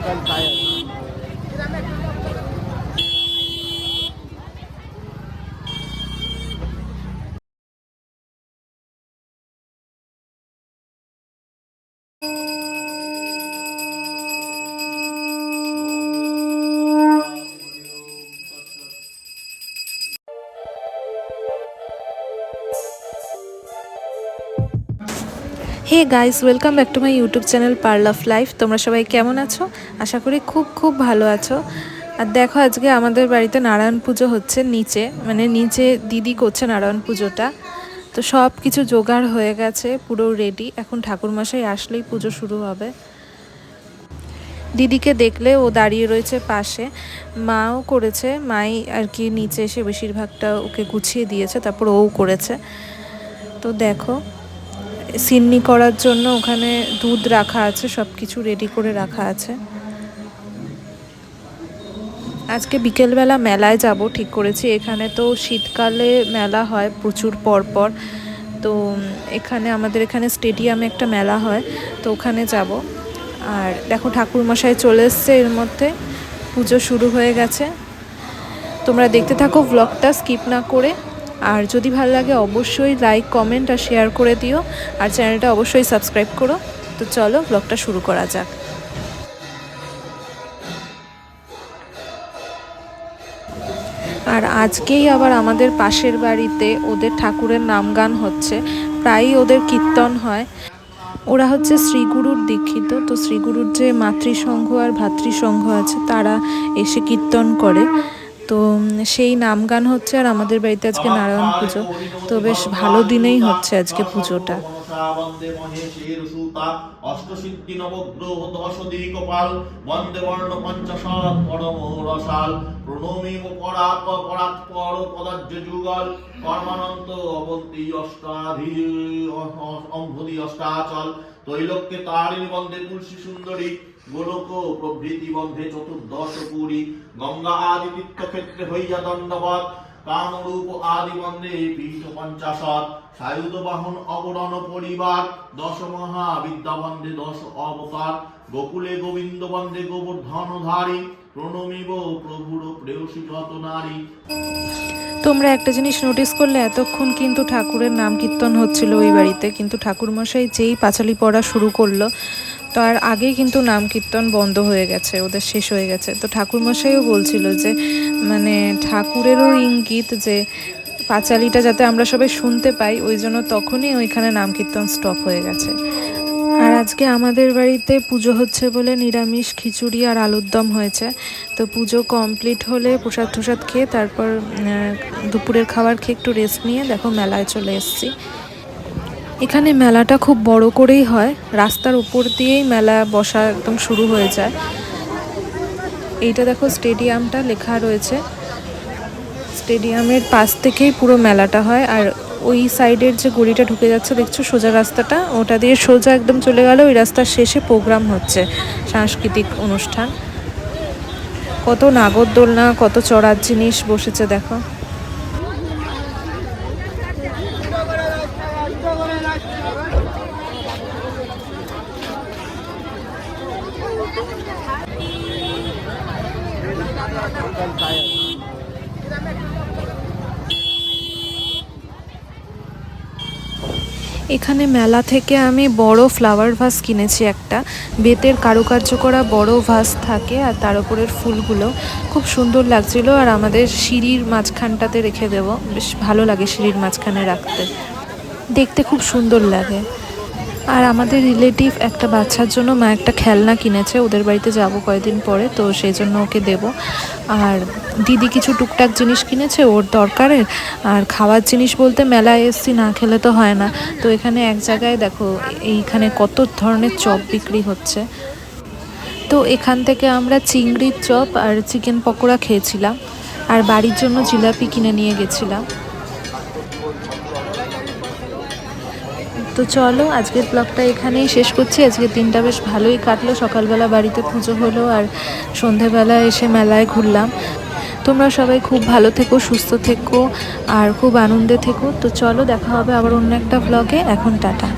刚才。hey guys welcome back to my YouTube channel Pearl of Life তোমরা সবাই কেমন আছো? আশা করি খুব খুব ভালো আছো। আর দেখো, আজকে আমাদের বাড়িতে নারায়ণ পুজো হচ্ছে নিচে। মানে নিচে দিদি করছে নারায়ণ পুজোটা। তো সব কিছু জোগাড় হয়ে গেছে, পুরো রেডি এখন ঠাকুরমশাই আসলেই পুজো শুরু হবে। দিদিকে দেখলে ও দাঁড়িয়ে রয়েছে পাশে। মাও করেছে, মাই আর কি নিচে এসে বেশিরভাগটা ওকে গুছিয়ে দিয়েছে, তারপর ও করেছে। তো দেখো সিন্নি করার জন্য ওখানে দুধ রাখা আছে সব কিছু রেডি করে রাখা আছে। আজকে বিকেলবেলা মেলায় যাব, ঠিক করেছি। এখানে তো শীতকালে মেলা হয়, প্রচুর পরপর। তো এখানে আমাদের এখানে স্টেডিয়ামে একটা মেলা হয়, তো ওখানে যাব। আর দেখো, ঠাকুরমশাই চলে এসছে এর মধ্যে। পুজো শুরু হয়ে গেছে। তোমরা দেখতে থাকো ব্লগটা স্কিপ না করে। আর যদি ভালো লাগে অবশ্যই লাইক কমেন্ট আর শেয়ার করে দিও। আর চ্যানেলটা অবশ্যই সাবস্ক্রাইব করো। তো চলো ব্লগটা শুরু করা যাক। আর আজকেই আবার আমাদের পাশের বাড়িতে ওদের ঠাকুরের নাম গান হচ্ছে। প্রায়ই ওদের কীর্তন হয়। ওরা হচ্ছে শ্রীগুরুর দীক্ষিত। তো শ্রীগুরুর যে মাতৃসংঘ আর ভাতৃসংঘ আছে, তারা এসে কীর্তন করে। তো সেই নাম গান হচ্ছে আর আমাদের বাড়িতে আজকে নারায়ণ পুজো। তো বেশ ভালো দিনেই হচ্ছে আজকে পুজোটা। বন্দে মহেশের সুতা অষ্টসিদ্ধি নবগ্রহ দশ দিকপাল বন্দে বর্ণ পঞ্চাশাৎ পরম রসাল প্রণমী পরাৎ পর পদার্য যুগল কর্মানন্ত অবন্তি অষ্টাধি অম্ভুদি অষ্টাচল তৈলক্যে তারিণী বন্দে তুলসী সুন্দরী গোলক প্রভৃতি বন্ধে চতুর্দশ পুরী গঙ্গা আদি তীর্থক্ষেত্রে হইয়া দণ্ডবত কামরূপ আদি বন্দে পীঠ পঞ্চাশত সায়ুধ বাহন অবরণ পরিবার দশ মহা বিদ্যা বন্দে দশ অবতার, গোকুলে গোবিন্দ বন্দে প্রণমিব প্রভুর প্রেয়সী যত নারী। তোমরা একটা জিনিস নোটিস করলে, এতক্ষণ কিন্তু ঠাকুরের নাম কীর্তন হচ্ছিল ওই বাড়িতে, কিন্তু ঠাকুরমশাই যেই পাঁচালি পড়া শুরু করল, তার আগেই কিন্তু নাম কীর্তন বন্ধ হয়ে গেছে, ওদের শেষ হয়ে গেছে। তো ঠাকুরমশাইও বলছিল যে মানে ঠাকুরেরও ইঙ্গিত যে পাঁচালিটা যাতে আমরা সবাই শুনতে পাই, ওই জন্য তখনই ওইখানে নাম কীর্তন স্টপ হয়ে গেছে। আর আজকে আমাদের বাড়িতে পুজো হচ্ছে বলে নিরামিষ খিচুড়ি আর আলুর দম হয়েছে। তো পুজো কমপ্লিট হলে প্রসাদ টসাদ খেয়ে তারপর দুপুরের খাবার খেয়ে একটু রেস্ট নিয়ে দেখো মেলায় চলে এসেছি। এখানে মেলাটা খুব বড় করেই হয়। রাস্তার উপর দিয়েই মেলা বসা একদম শুরু হয়ে যায়। এইটা দেখো স্টেডিয়ামটা লেখা রয়েছে। স্টেডিয়ামের পাশ থেকেই পুরো মেলাটা হয় আর ওই সাইডের যে গলিটা ঢুকে যাচ্ছে, দেখছ সোজা রাস্তাটা? ওটা দিয়ে সোজা একদম চলে গেলে, ওই রাস্তার শেষে প্রোগ্রাম হচ্ছে, সাংস্কৃতিক অনুষ্ঠান। কত নাগরদোলনা কত চড়ার জিনিস বসেছে, দেখো। এখানে মেলা থেকে আমি বড় ফ্লাওয়ার ভাস কিনেছি একটা। বেতের কারুকার্য করা বড় ভাস থাকে আর তার উপরের ফুলগুলো। খুব সুন্দর লাগছিল আর আমাদের সিঁড়ির মাঝখানটাতে রেখে দেব। বেশ ভালো লাগে সিঁড়ির মাঝখানে রাখতে। দেখতে খুব সুন্দর লাগে। আর আমাদের রিলেটিভ একটা বাচ্চার জন্য মা একটা খেলনা কিনেছে, ওদের বাড়িতে যাব কয়েকদিন পরে, তো সেই জন্য ওকে দেব। আর দিদি কিছু টুকটাক জিনিস কিনেছে, ওর দরকারের, আর খাওয়ার জিনিস বলতে মেলায় এসছি, না খেলে তো হয় না। তো এখানে এক জায়গায় দেখো, এইখানে কত ধরনের চপ বিক্রি হচ্ছে। তো এখান থেকে আমরা চিংড়ির চপ আর চিকেন পকোড়া খেয়েছিলাম, আর বাড়ির জন্য জিলাপি কিনে নিয়ে গেছিলাম। তো চলো, আজকের ব্লগটা এখানেই শেষ করছি। আজকের দিনটা বেশ ভালোই কাটলো। সকালবেলা বাড়িতে পুজো হলো আর সন্ধেবেলা এসে মেলায় ঘুরলাম। তোমরা সবাই খুব ভালো থেকো, সুস্থ থেকো আর খুব আনন্দে থেকো। তো চলো, দেখা হবে আবার অন্য একটা ব্লগে এখন টাটা।